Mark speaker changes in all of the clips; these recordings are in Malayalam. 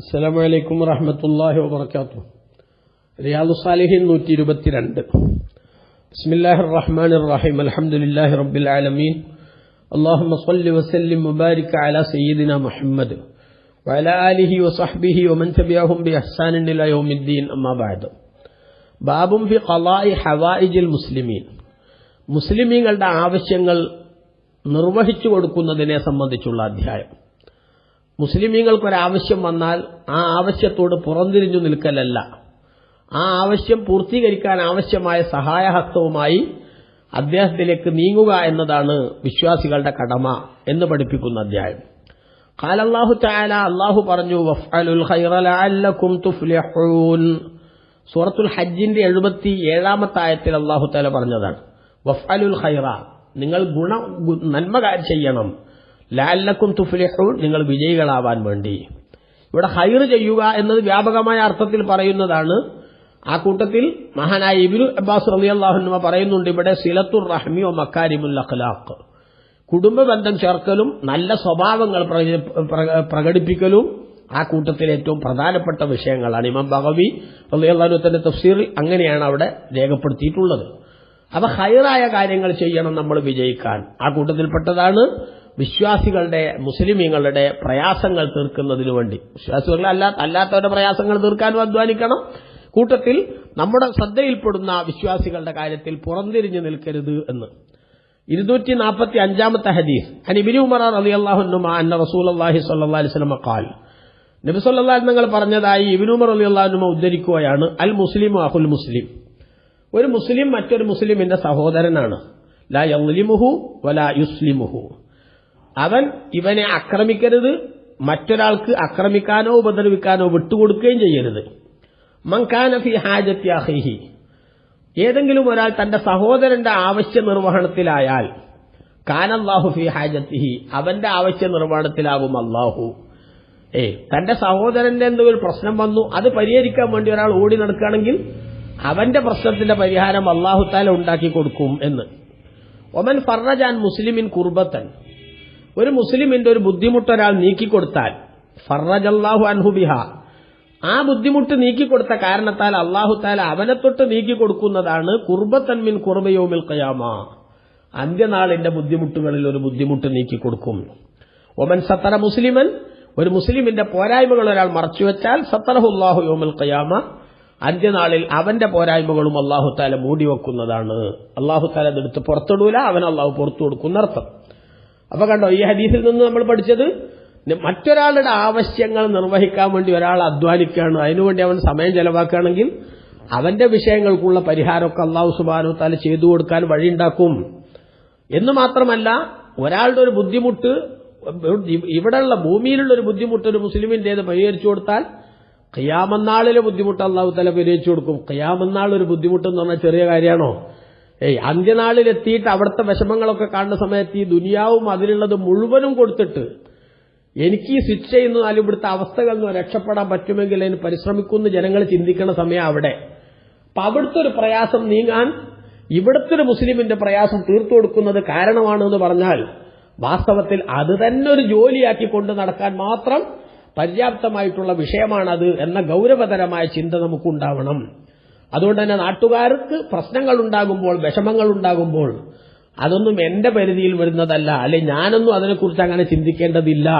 Speaker 1: അസ്സലാം വലൈക്കും വറഹമത്തല്ലാഹി വബർക്കാത്തു റിയാദു സാലിഹിൻ നൂറ്റി ഇരുപത്തിരണ്ട് ബിസ്മില്ലാഹിർ റഹ്മാൻ റഹീം അലഹമുല്ലാഹി റബ്ബിൽ ആലമീൻ. അള്ളാഹുമ്മ സല്ലി വസല്ലിം മുബാരിക് അല സയ്യിദിന മുഹമ്മദ് വല ആലിഹി വസഹ്ബിഹി വമൻ തബിഅഹും ബിഇഹ്സാനിൻ ഇലാ ബാബും ഫി ഖളാഇ ഹവായിജിൽ മുസ്ലിമീൻ. മുസ്ലിമീങ്ങളുടെ ആവശ്യങ്ങൾ നിർവഹിച്ചു കൊടുക്കുന്നതിനെ സംബന്ധിച്ചുള്ള അധ്യായം. മുസ്ലിമീങ്ങൾക്കൊരാവശ്യം വന്നാൽ ആ ആവശ്യത്തോട് പുറംതിരിഞ്ഞു നിൽക്കലല്ല. ആ ആവശ്യം പൂർത്തീകരിക്കാൻ ആവശ്യമായ സഹായഹസ്തവുമായി അദ്ദേഹത്തിലേക്ക് നീങ്ങുക എന്നതാണ് വിശ്വാസികളുടെ കടമ എന്ന് പഠിപ്പിക്കുന്ന അധ്യായം. കാലല്ലാഹു ചായാല അള്ളാഹു പറഞ്ഞു സൂറത്തുൽ ഹജ്ജിന്റെ എഴുപത്തി ഏഴാമത്തെ ആയത്തിൽ അള്ളാഹു താല പറഞ്ഞതാണ് വഫ്അലുൽ ഖൈറ നിങ്ങൾ ഗുണ നന്മകാര്യം നന്മ ചെയ്യണം. ലാലക്കും തുഫ്ലിഹൂൺ നിങ്ങൾ വിജയികളാവാൻ വേണ്ടി. ഇവിടെ ഹൈർ ചെയ്യുക എന്നത് വ്യാപകമായ അർത്ഥത്തിൽ പറയുന്നതാണ്. ആ കൂട്ടത്തിൽ മഹാനായ ഇബിനു അബ്ബാസ് റളിയല്ലാഹു പറയുന്നുണ്ട് ഇവിടെ സിലത്തുർ റഹ്മി ഒ മക്കാരിമുൽ അഖ്ലാഖ്. കുടുംബ ബന്ധം ചേർക്കലും നല്ല സ്വഭാവങ്ങൾ പ്രക- പ്രക- പ്രകടിപ്പിക്കലും ആ കൂട്ടത്തിൽ ഏറ്റവും പ്രധാനപ്പെട്ട വിഷയങ്ങളാണ്. ഇമാം ബഹവി റളിയല്ലാഹു തന്റെ തഫ്സീറിൽ അങ്ങനെയാണ് അവിടെ രേഖപ്പെടുത്തിയിട്ടുള്ളത്. അപ്പൊ ഹൈറായ കാര്യങ്ങൾ ചെയ്യണം നമ്മൾ വിജയിക്കാൻ. ആ കൂട്ടത്തിൽപ്പെട്ടതാണ് വിശ്വാസികളുടെ മുസ്ലിമീങ്ങളുടെ പ്രയാസങ്ങൾ തീർക്കുന്നതിനു വേണ്ടി. വിശ്വാസികളെ അല്ലാ അല്ലാത്തവരുടെ പ്രയാസങ്ങൾ തീർക്കാനും അധ്വാനിക്കണം. കൂട്ടത്തിൽ നമ്മുടെ ശ്രദ്ധയിൽപ്പെടുന്ന വിശ്വാസികളുടെ കാര്യത്തിൽ പുറംതിരിഞ്ഞു നിൽക്കരുത് എന്ന്. ഇരുന്നൂറ്റി നാൽപ്പത്തി അഞ്ചാമത്തെ ഹദീസ് അനിബിനി ഉമർ അലി അള്ളാഹുനുമ അന്ന റസൂൽ അള്ളാഹി സല്ലാ കാൽ നബി സല്ലാ നിങ്ങൾ പറഞ്ഞതായി ഇബിനു ഉമർ അലി അള്ളാഹുനുമ ഉദ്ധരിക്കുകയാണ് അൽ മുസ്ലിം അഹുൽ മുസ്ലിം. ഒരു മുസ്ലിം മറ്റൊരു മുസ്ലിമിന്റെ സഹോദരനാണ്. ലാ യലിമുഹു വലാ യുസ്ലിമുഹു. അവൻ ഇവനെ ആക്രമിക്കരുത് മറ്റൊരാൾക്ക് ആക്രമിക്കാനോ ഉപദ്രവിക്കാനോ വിട്ടുകൊടുക്കുകയും ചെയ്യരുത്. മങ്കാനഫി ഹാജത്യാഹി ഏതെങ്കിലും ഒരാൾ തന്റെ സഹോദരന്റെ ആവശ്യ നിർവഹണത്തിലായാൽ കാനല്ലാഹു ഫി ഹാജത്തിഹി അവന്റെ ആവശ്യ നിർവഹണത്തിലാകും അള്ളാഹു ഏ തന്റെ സഹോദരന്റെ എന്തെങ്കിലും പ്രശ്നം വന്നു അത് പരിഹരിക്കാൻ വേണ്ടി ഒരാൾ ഓടി നടക്കുകയാണെങ്കിൽ അവന്റെ പ്രശ്നത്തിന്റെ പരിഹാരം അള്ളാഹു താല ഉണ്ടാക്കി കൊടുക്കും എന്ന്. ഒമൻ ഫർറജാൻ മുസ്ലിമിൻ കുർബത്തൻ. ഒരു മുസ്ലിമിന്റെ ഒരു ബുദ്ധിമുട്ട് ഒരാൾ നീക്കിക്കൊടുത്താൽ ഫർറജല്ലാഹു അൻഹുബിഹ ആ ബുദ്ധിമുട്ട് നീക്കിക്കൊടുത്ത കാരണത്താൽ അള്ളാഹു താല അവനെ തൊട്ട് നീക്കിക്കൊടുക്കുന്നതാണ് കുർബത്തൻ മിൻ കുർബയോമിൽ കയാമ അന്ത്യനാളിന്റെ ബുദ്ധിമുട്ടുകളിൽ ഒരു ബുദ്ധിമുട്ട് നീക്കിക്കൊടുക്കും. ഒമൻ സത്തറ മുസ്ലിമൻ ഒരു മുസ്ലിമിന്റെ പോരായ്മകൾ ഒരാൾ മറച്ചുവെച്ചാൽ സത്തറഹുല്ലാഹു യോമിൽ കയാമ അന്ത്യനാളിൽ അവന്റെ പോരായ്മകളും അള്ളാഹു താല മൂടിവെക്കുന്നതാണ്. അള്ളാഹു താല അതെടുത്ത് പുറത്തിടൂല അവൻ അള്ളാഹു പുറത്തു കൊടുക്കുന്നർത്ഥം അപ്പൊ കണ്ടോ ഈ ഹദീസിൽ നിന്ന് നമ്മൾ പഠിച്ചത് മറ്റൊരാളുടെ ആവശ്യങ്ങൾ നിർവഹിക്കാൻ വേണ്ടി ഒരാൾ അധ്വാനിക്കുകയാണ്. അതിനുവേണ്ടി അവൻ സമയം ചെലവാക്കുകയാണെങ്കിൽ അവന്റെ വിഷയങ്ങൾക്കുള്ള പരിഹാരമൊക്കെ അള്ളാഹു സുബാനു താല ചെയ്തു കൊടുക്കാൻ വഴിയുണ്ടാക്കും. എന്ന് മാത്രമല്ല ഒരാളുടെ ഒരു ബുദ്ധിമുട്ട് ഇവിടെയുള്ള ഭൂമിയിലുള്ള ഒരു ബുദ്ധിമുട്ട് ഒരു മുസ്ലിമിന്റേത് പരിഹരിച്ചു കൊടുത്താൽ ഖിയാമന്നാളിലെ ബുദ്ധിമുട്ട് അള്ളാഹു തല പരിഹരിച്ചു കൊടുക്കും. ഖിയാമന്നാൾ ഒരു ബുദ്ധിമുട്ട് എന്ന് പറഞ്ഞാൽ ചെറിയ കാര്യമാണോ? ഏയ് അന്ത്യനാളിലെത്തിയിട്ട് അവിടുത്തെ വിഷമങ്ങളൊക്കെ കാണുന്ന സമയത്ത് ഈ ദുനിയാവും അതിലുള്ളത് മുഴുവനും കൊടുത്തിട്ട് എനിക്ക് ഈ സ്വിച്ച് ചെയ്യുന്ന നാല് ഇവിടുത്തെ അവസ്ഥകളിൽ നിന്ന് രക്ഷപ്പെടാൻ പറ്റുമെങ്കിൽ അതിന് പരിശ്രമിക്കുന്ന ജനങ്ങൾ ചിന്തിക്കുന്ന സമയം അവിടെ. അപ്പൊ അവിടുത്തെ ഒരു പ്രയാസം നീങ്ങാൻ ഇവിടുത്തെ ഒരു മുസ്ലിമിന്റെ പ്രയാസം തീർത്തു കൊടുക്കുന്നത് കാരണമാണ് എന്ന് പറഞ്ഞാൽ വാസ്തവത്തിൽ അത് തന്നെ ഒരു ജോലിയാക്കി കൊണ്ട് നടക്കാൻ മാത്രം പര്യാപ്തമായിട്ടുള്ള വിഷയമാണത് എന്ന ഗൗരവതരമായ ചിന്ത നമുക്കുണ്ടാവണം. അതുകൊണ്ട് തന്നെ നാട്ടുകാർക്ക് പ്രശ്നങ്ങൾ ഉണ്ടാകുമ്പോൾ വിഷമങ്ങൾ ഉണ്ടാകുമ്പോൾ അതൊന്നും എന്റെ പരിധിയിൽ വരുന്നതല്ല. അല്ലെ ഞാനൊന്നും അതിനെക്കുറിച്ച് അങ്ങനെ ചിന്തിക്കേണ്ടതില്ല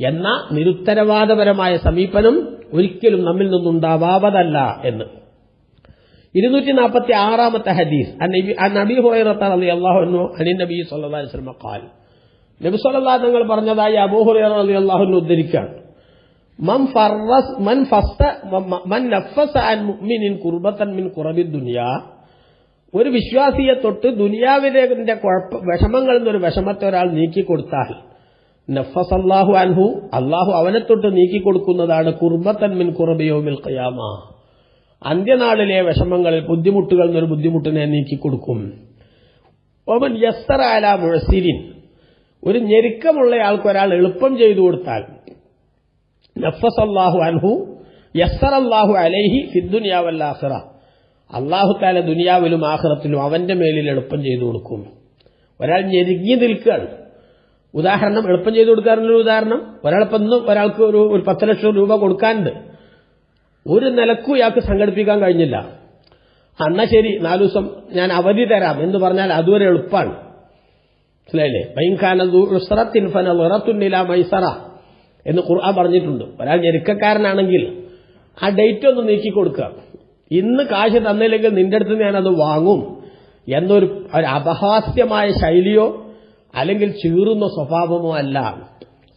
Speaker 1: എന്ന നിരുത്തരവാദപരമായ സമീപനം ഒരിക്കലും നമ്മിൽ നിന്നുണ്ടാവാതല്ല എന്ന്. ഇരുന്നൂറ്റി നാൽപ്പത്തി ആറാമത്തെ ഹദീസ് നബി ഹുറൈറത്ത അള്ളാഹു അനി നബി സല്ലാ ഖാൽ. നബി സല്ലാ തങ്ങൾ പറഞ്ഞതായി അബൂ ഹുറൈറ അലി അള്ളാഹുനു ഉദ്ധരിക്കുകയാണ്. മൻ ഒരു വിശ്വാസിയെ തൊട്ട് ദുനിയാവിലെ കുഴപ്പ എന്നൊരു വിഷമത്തെ ഒരാൾ നീക്കിക്കൊടുത്താൽ നഫസ് അള്ളാഹു അൻഹു അള്ളാഹു അവനെ തൊട്ട് നീക്കിക്കൊടുക്കുന്നതാണ് കുർബത്തൻ മിൻ കുറബിയോ മിൽക്കയാമ അന്ത്യനാളിലെ വിഷമങ്ങളിൽ ബുദ്ധിമുട്ടുകൾ എന്നൊരു ബുദ്ധിമുട്ടിനെ നീക്കിക്കൊടുക്കും ഓമൻ യസ്തറ അല മുഴസിരിൻ ഒരു ഞെരുക്കമുള്ള ആൾക്ക് ഒരാൾ എളുപ്പം ചെയ്തു കൊടുത്താൽ നഫസ് അള്ളാഹു അൻഹു യസ്സർ അള്ളാഹു അലൈഹി ഫിദ്ദുനിയാവല്ലാഹിറ അള്ളാഹു താല ദുനിയാവിലും ആഹ്റത്തിലും അവന്റെ മേലിൽ എളുപ്പം ചെയ്തു കൊടുക്കും ഒരാൾ ഞെരുങ്ങി നിൽക്കുകയാണ്. ഉദാഹരണം എളുപ്പം ചെയ്തു കൊടുക്കാറുള്ളൊരു ഉദാഹരണം ഒരാളിപ്പം ഇന്ന് ഒരാൾക്ക് ഒരു ഒരു പത്ത് ലക്ഷം രൂപ കൊടുക്കാനുണ്ട്. ഒരു നിലക്കും ഇയാൾക്ക് സംഘടിപ്പിക്കാൻ കഴിഞ്ഞില്ല. എന്നാ ശരി നാലു ദിവസം ഞാൻ അവധി തരാം എന്ന് പറഞ്ഞാൽ അതുവരെ എളുപ്പമാണ്. മനസ്സിലായില്ലേ? ഭയങ്കാനുറത്തിൻ ഫനുറത്തുന്നില്ല മൈസറ. എന്ന് ഖുർആൻ പറഞ്ഞിട്ടുണ്ട്. ഒരാൾ ഞെരുക്കക്കാരനാണെങ്കിൽ ആ ഡേറ്റ് ഒന്ന് നീക്കി കൊടുക്കുക. ഇന്ന് കാശ് തന്നില്ലെങ്കിൽ നിന്റെ അടുത്ത് അത് വാങ്ങും. എന്നൊരു ഒരു അപഹാസ്യമായ ശൈലിയോ അല്ലെങ്കിൽ ചീറുന്ന സ്വഭാവമോ അല്ല.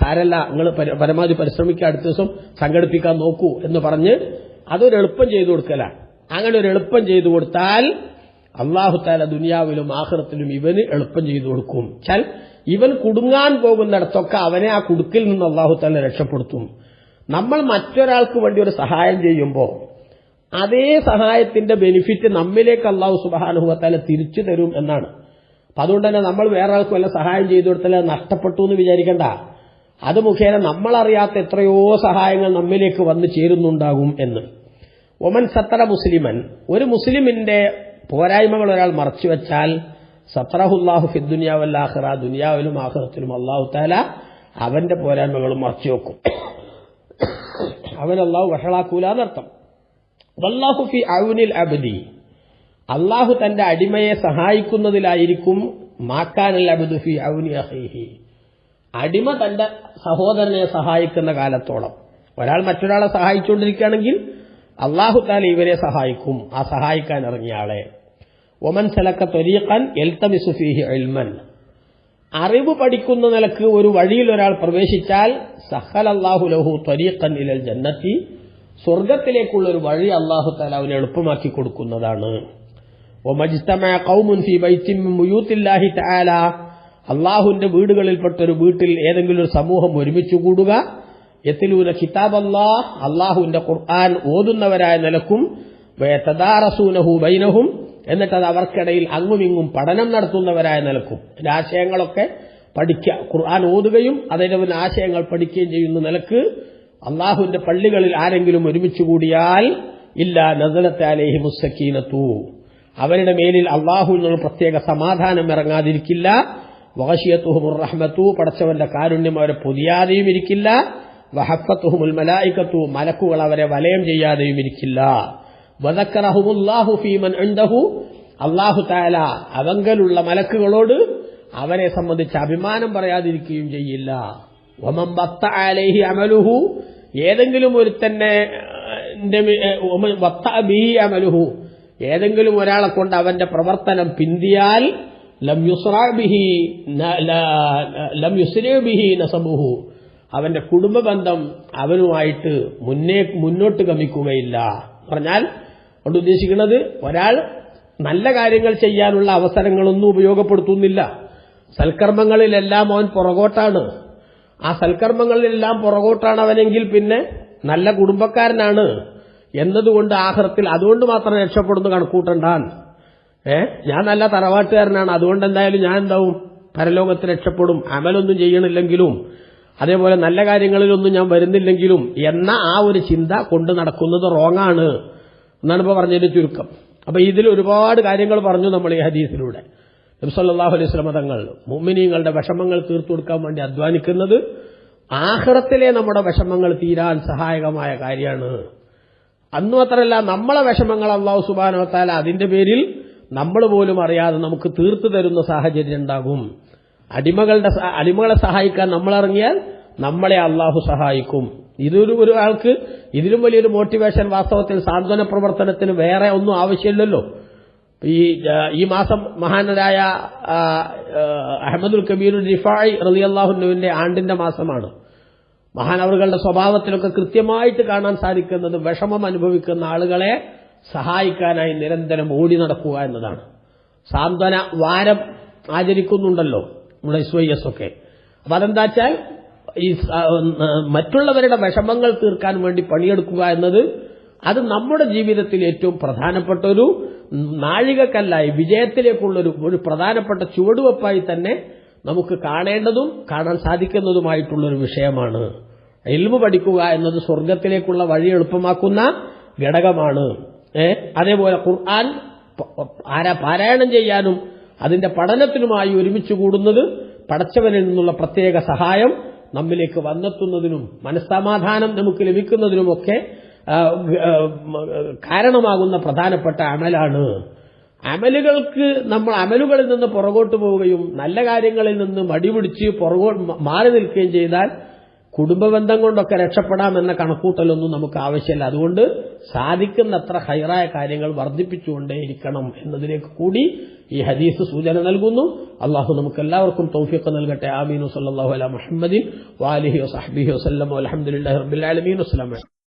Speaker 1: സാരല്ല നിങ്ങൾ പരമാവധി പരിശ്രമിക്കുക അടുത്ത ദിവസം സംഘടിപ്പിക്കാൻ നോക്കൂ എന്ന് പറഞ്ഞ് അതൊരു എളുപ്പം ചെയ്തു കൊടുക്കലാണ്. അങ്ങനെ ഒരു എളുപ്പം ചെയ്തു കൊടുത്താൽ അള്ളാഹുത്താല ദുനിയാവിലും ആഹ്റത്തിലും ഇവന് എളുപ്പം ചെയ്തു കൊടുക്കും. ചാൽ ഇവൻ കുടുങ്ങാൻ പോകുന്നിടത്തൊക്കെ അവനെ ആ കുടുക്കിൽ നിന്ന് അള്ളാഹു തന്നെ രക്ഷപ്പെടുത്തും. നമ്മൾ മറ്റൊരാൾക്ക് വേണ്ടി ഒരു സഹായം ചെയ്യുമ്പോൾ അതേ സഹായത്തിന്റെ ബെനിഫിറ്റ് നമ്മിലേക്ക് അള്ളാഹു സുബാനുഭവത്താൽ തിരിച്ചു തരും എന്നാണ്. അപ്പൊ അതുകൊണ്ട് തന്നെ നമ്മൾ വേറെ ആൾക്ക് വല്ല സഹായം ചെയ്തു കൊടുത്താൽ നഷ്ടപ്പെട്ടു എന്ന് വിചാരിക്കണ്ട. അത് മുഖേന നമ്മളറിയാത്ത എത്രയോ സഹായങ്ങൾ നമ്മിലേക്ക് വന്ന് ചേരുന്നുണ്ടാകും എന്ന്. ഒമൻ സത്തറ മുസ്ലിമൻ. ഒരു മുസ്ലിമിന്റെ പോരായ്മകൾ ഒരാൾ മറച്ചുവെച്ചാൽ സത്തറഹുല്ലാഹു ആഖിറ ദുനിയാവിലും ആഹ്റത്തിലും അള്ളാഹു താല അവന്റെ പോരായ്മകളും മറച്ചു വെക്കും. അവൻ അള്ളാഹു വഷളാക്കൂലെന്നർത്ഥം വല്ലാഹു ഫി ഔനിൽ അബ്ദി. അള്ളാഹു തന്റെ അടിമയെ സഹായിക്കുന്നതിലായിരിക്കും മാക്കാനൽ അബ്ദു ഫി ഔനി അഹീഹി അടിമ തന്റെ സഹോദരനെ സഹായിക്കുന്ന കാലത്തോളം. ഒരാൾ മറ്റൊരാളെ സഹായിച്ചുകൊണ്ടിരിക്കുകയാണെങ്കിൽ അള്ളാഹു താല ഇവരെ സഹായിക്കും ആ സഹായിക്കാൻ ഇറങ്ങിയ ആളെ. ഒമൻ സലക്ക തൊരീഖൻ എൽത്തമിസുഫീഹി എൽമൻ അറിവ് പഠിക്കുന്ന നിലയ്ക്ക് ഒരു വഴിയിൽ ഒരാൾ പ്രവേശിച്ചാൽ സഹൽ അള്ളാഹു ലഹു ത്വരീഖൻ ഇലൽ ജന്നത്തി. സ്വർഗത്തിലേക്കുള്ള ഒരു വഴി അള്ളാഹു താല അവന് എളുപ്പമാക്കി കൊടുക്കുന്നതാണ്. അള്ളാഹുവിന്റെ വീടുകളിൽപ്പെട്ട ഒരു വീട്ടിൽ ഏതെങ്കിലും ഒരു സമൂഹം ഒരുമിച്ച് കൂടുക. എത്തിലൂന കിതാബ് അള്ളാഹ് അള്ളാഹുവിന്റെ ഖുർആൻ ഓതുന്നവരായ നിലക്കും തദാറസൂനഹു ബൈനഹും എന്നിട്ടത് അവർക്കിടയിൽ അങ്ങുമിങ്ങും പഠനം നടത്തുന്നവരായ നിലക്കും. ആശയങ്ങളൊക്കെ പഠിക്കുക. ഖുർആൻ ഓതുകയും അതിന്റെ ആശയങ്ങൾ പഠിക്കുകയും ചെയ്യുന്ന നിലയ്ക്ക് അള്ളാഹുവിന്റെ പള്ളികളിൽ ആരെങ്കിലും ഒരുമിച്ച് കൂടിയാൽ ഇല്ല നസലത്തെ അലേഹി മുസ്സക്കീനത്തു അവരുടെ മേലിൽ അള്ളാഹുവിനുള്ള പ്രത്യേക സമാധാനം ഇറങ്ങാതിരിക്കില്ല. വഹഷിയത്തുഹുമുർ പടച്ചവന്റെ കാരുണ്യം അവരെ പൊതിയാതെയും ഇരിക്കില്ല. വഹഫത്തുഹുമുൽ മലായിക്കത്തു മലക്കുകൾ അവരെ വലയം ചെയ്യാതെയും ഇരിക്കില്ല. അള്ളാഹു താല അവങ്കലുള്ള മലക്കുകളോട് അവരെ സംബന്ധിച്ച് അഭിമാനം പറയാതിരിക്കുകയും ചെയ്യില്ല. ഒമം ബത്ത അലേഹി അമലുഹു. ഏതെങ്കിലും ഒരു തന്നെ ബി അമലുഹു. ഏതെങ്കിലും ഒരാളെ കൊണ്ട് അവന്റെ പ്രവർത്തനം പിന്തിയാൽ ലം യുസ്രാബിഹി ലം യുസ്രബിഹി അവന്റെ കുടുംബ ബന്ധം അവനുമായിട്ട് മുന്നേ മുന്നോട്ട് ഗമിക്കുകയില്ല. പറഞ്ഞാൽ കൊണ്ട് ഉദ്ദേശിക്കുന്നത് ഒരാൾ നല്ല കാര്യങ്ങൾ ചെയ്യാനുള്ള അവസരങ്ങളൊന്നും ഉപയോഗപ്പെടുത്തുന്നില്ല. സൽക്കർമ്മങ്ങളിലെല്ലാം അവൻ പുറകോട്ടാണ്. ആ സൽക്കർമ്മങ്ങളിലെല്ലാം പുറകോട്ടാണ് അവനെങ്കിൽ പിന്നെ നല്ല കുടുംബക്കാരനാണ് എന്നതുകൊണ്ട് ആഹ്റത്തിൽ അതുകൊണ്ട് മാത്രം രക്ഷപ്പെടുന്നു കണക്കൂട്ടണ്ടാൻ ഏ? ഞാൻ നല്ല തറവാട്ടുകാരനാണ്. അതുകൊണ്ട് എന്തായാലും ഞാൻ എന്താവും? പരലോകത്ത് രക്ഷപ്പെടും. അമലൊന്നും ചെയ്യണില്ലെങ്കിലും അതേപോലെ നല്ല കാര്യങ്ങളിലൊന്നും ഞാൻ വരുന്നില്ലെങ്കിലും എന്ന ആ ഒരു ചിന്ത കൊണ്ട് നടക്കുന്നത് റോങ്ങാണ് എന്നാണ് ഇപ്പോൾ പറഞ്ഞതിന്റെ ചുരുക്കം. അപ്പൊ ഇതിൽ ഒരുപാട് കാര്യങ്ങൾ പറഞ്ഞു നമ്മൾ ഈ ഹദീസിലൂടെ. നബ്സല്ലാഹു അലൈഹി സ്വലമ തങ്ങൾ മുമ്മിനീങ്ങളുടെ വിഷമങ്ങൾ തീർത്തു കൊടുക്കാൻ വേണ്ടി അധ്വാനിക്കുന്നത് ആഹ്റത്തിലെ നമ്മുടെ വിഷമങ്ങൾ തീരാൻ സഹായകമായ കാര്യമാണ്. അന്ന് മാത്രമല്ല നമ്മളെ വിഷമങ്ങൾ അള്ളാഹു സുബാനോത്താല അതിന്റെ പേരിൽ നമ്മൾ പോലും അറിയാതെ നമുക്ക് തീർത്തു തരുന്ന സാഹചര്യം ഉണ്ടാകും. അടിമകളുടെ അടിമകളെ സഹായിക്കാൻ നമ്മൾ ഇറങ്ങിയാൽ നമ്മളെ അള്ളാഹു സഹായിക്കും. ഇതൊരു ഒരാൾക്ക് ഇതിലും വലിയൊരു മോട്ടിവേഷൻ വാസ്തവത്തിൽ സാന്ത്വന പ്രവർത്തനത്തിന് വേറെ ഒന്നും ആവശ്യമില്ലല്ലോ. ഈ ഈ മാസം മഹാനരായ അഹമ്മദുൽ കബീർ റിഫായി റലി അള്ളാഹുനുവിന്റെ ആണ്ടിന്റെ മാസമാണ്. മഹാനവറുകളുടെ സ്വഭാവത്തിലൊക്കെ കൃത്യമായിട്ട് കാണാൻ സാധിക്കുന്നത് വിഷമം അനുഭവിക്കുന്ന ആളുകളെ സഹായിക്കാനായി നിരന്തരം ഓടി നടക്കുക എന്നതാണ്. സാന്ത്വന വാരം ആചരിക്കുന്നുണ്ടല്ലോ. നമ്മുടെ എസ് വൈ എസ് ഒക്കെ. അപ്പൊ അതെന്താ വെച്ചാൽ ഈ മറ്റുള്ളവരുടെ വിഷമങ്ങൾ തീർക്കാൻ വേണ്ടി പണിയെടുക്കുക എന്നത് അത് നമ്മുടെ ജീവിതത്തിൽ ഏറ്റവും പ്രധാനപ്പെട്ട ഒരു നാഴികക്കല്ലായി വിജയത്തിലേക്കുള്ള ഒരു പ്രധാനപ്പെട്ട ചുവടുവെപ്പായി തന്നെ നമുക്ക് കാണേണ്ടതും കാണാൻ സാധിക്കുന്നതുമായിട്ടുള്ളൊരു വിഷയമാണ്. എൽമു പഠിക്കുക എന്നത് സ്വർഗത്തിലേക്കുള്ള വഴി എളുപ്പമാക്കുന്ന ഘടകമാണ്. അതേപോലെ ഖുർആൻ ആരാ പാരായണം ചെയ്യാനും അതിന്റെ പഠനത്തിനുമായി ഒരുമിച്ച് കൂടുന്നത് പടച്ചവനിൽ നിന്നുള്ള പ്രത്യേക സഹായം നമ്മിലേക്ക് വന്നെത്തുന്നതിനും മനസ്സമാധാനം നമുക്ക് ലഭിക്കുന്നതിനുമൊക്കെ കാരണമാകുന്ന പ്രധാനപ്പെട്ട അമലാണ്. അമലുകൾക്ക് നമ്മൾ അമലുകളിൽ നിന്ന് പുറകോട്ട് പോവുകയും നല്ല കാര്യങ്ങളിൽ നിന്ന് മടിപിടിച്ച് പുറകോ മാറി നിൽക്കുകയും ചെയ്താൽ കുടുംബ ബന്ധം കൊണ്ടൊക്കെ രക്ഷപ്പെടാമെന്ന കണക്കൂട്ടലൊന്നും നമുക്ക് ആവശ്യമില്ല. അതുകൊണ്ട് സാധിക്കുന്നത്ര ഹൈറായ കാര്യങ്ങൾ വർദ്ധിപ്പിച്ചുകൊണ്ടേയിരിക്കണം എന്നതിലേക്ക് കൂടി ഈ ഹദീസ് സൂചന നൽകുന്നു. അള്ളാഹു നമുക്ക് എല്ലാവർക്കും തൗഫീഖ് നൽകട്ടെ. ആമീൻ. സല്ലല്ലാഹു അലാ മുഹമ്മദിൻ വാലിഹി വസഹ്ബിഹി വസല്ലം. അലഹമുല്ലാ അസ്സലാമു അലൈക്കും.